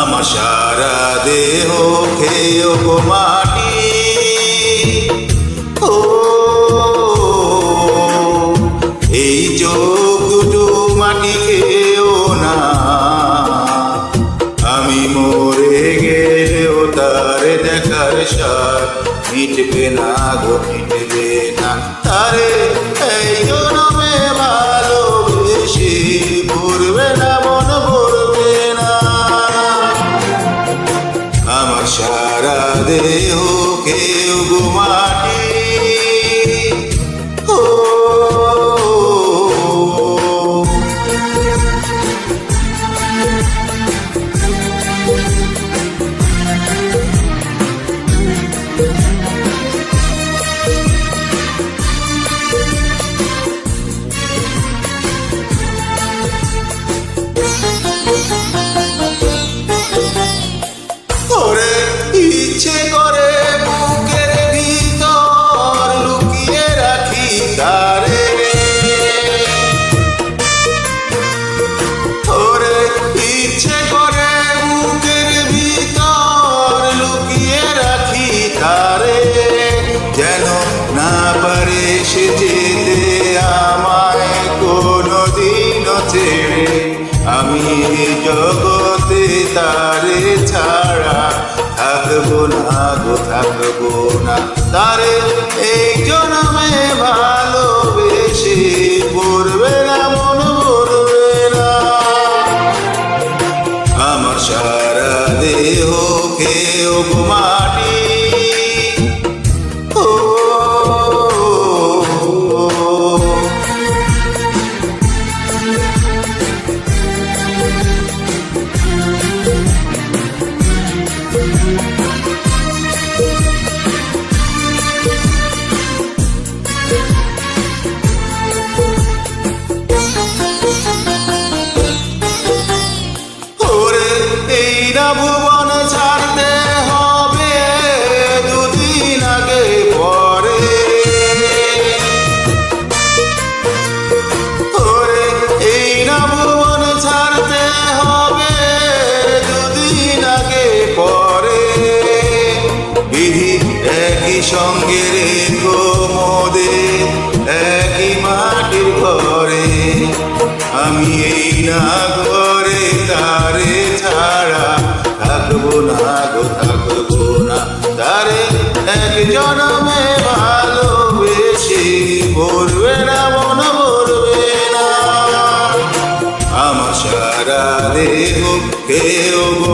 আমার সারা দেহ খেয়েও মাটি। ও, এই চোখ দুটো মাটি খেয়েও না। আমি মরে গেলেও তার দেখার সার মিটবে না গো, মিটবে জগতে তারে ছাড়া থাকব না গো, থাকব না। তারে এই জন্মে ভালোবেসে পড়বে না, মন পড়বে না। আমার সারা দেহ কেউ মাটি সঙ্গে রেখো মোদের একই মাটির ঘরে। আমি এই না ঘরে তারে ছাড়া থাকব না গো, থাকব না। তারে এক জনমে ভালোবেসে ভরবে না, মন ভরবে না। আমার সারা দেহ কেউ গো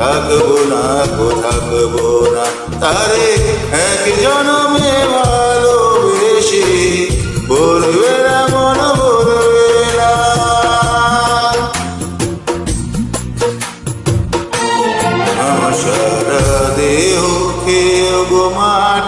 থাকব না, গো থাকব না। তারে এক জনমে ভালোবেসে বলবে না, মন বলবে না। আমার সারা দেহ খেয়ে গো মাঠ